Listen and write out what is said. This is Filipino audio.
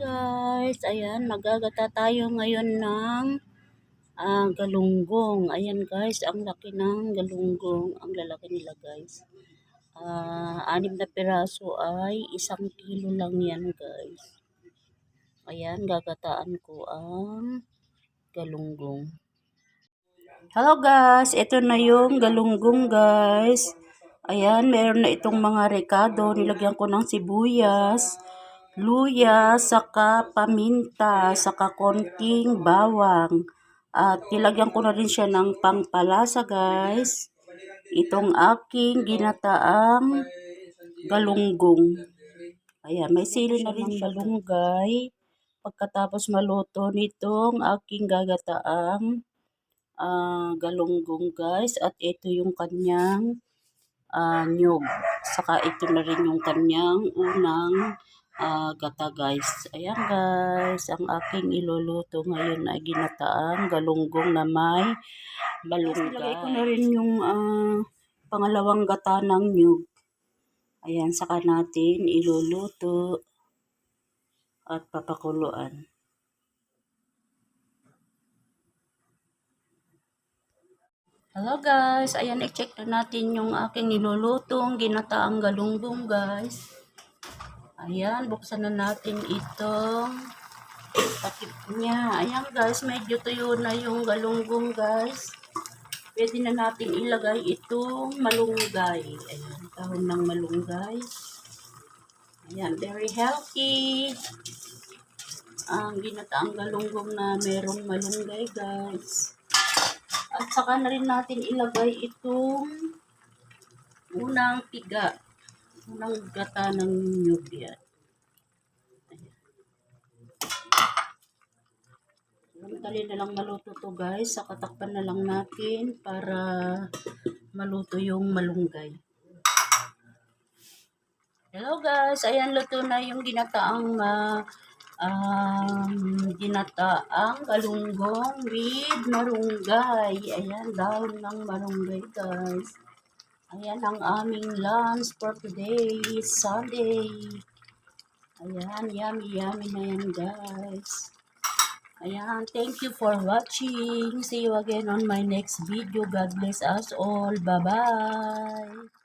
guys, ayan, magagata tayo ngayon ng ah, galunggong. Ayan guys, ang laki ng galunggong. Ang lalaki nila guys. Ah, anim na piraso ay isang kilo lang yan guys. Ayan, gagataan ko ang galunggong. Hello guys, ito na yung galunggong guys. Ayan, meron na itong mga rekado. Nilagyan ko ng sibuyas, luya, saka paminta, saka konting bawang. At nilagyan ko na rin siya ng pangpalasa guys. Itong aking ginataang galunggong. Ayan, may sili na rin malunggay. Pagkatapos maluto nitong aking gagataang ah, galunggong guys. At ito yung kanyang ah, nyog. Saka ito na rin yung kanyang unang ah, gata guys. Ayan guys, ang aking iluluto ngayon ay ginataang galunggong na may malunggay. Ilagay ko na rin yung ah, pangalawang gata ng nyog. Ayan, saka natin iluluto at papakuluan. Hello guys, ayan i-check na natin yung aking nilulutong ginataang galunggong guys. Ayan, buksan na natin itong takip niya. Ayan guys, medyo tuyo na yung galunggong guys. Pwede na natin ilagay itong malunggay. Ayan, kahon ng malunggay. Ayan, very healthy. Ang ginataang galunggong na merong malunggay guys. At saka na rin natin ilagay itong unang piga. Unang gata ng nyug yan. Madali na lang maluto to guys. Sa katakpan na lang natin para maluto yung malunggay. Hello guys, ayan luto na yung ginataang uh, um, ginataang galunggong with marunggay. Ayan, dahon ng marunggay guys. Ayan ang aming lunch for today, Sunday. Ayan, yummy yummy na yan guys. Ayan, thank you for watching. See you again on my next video. God bless us all. Bye-bye.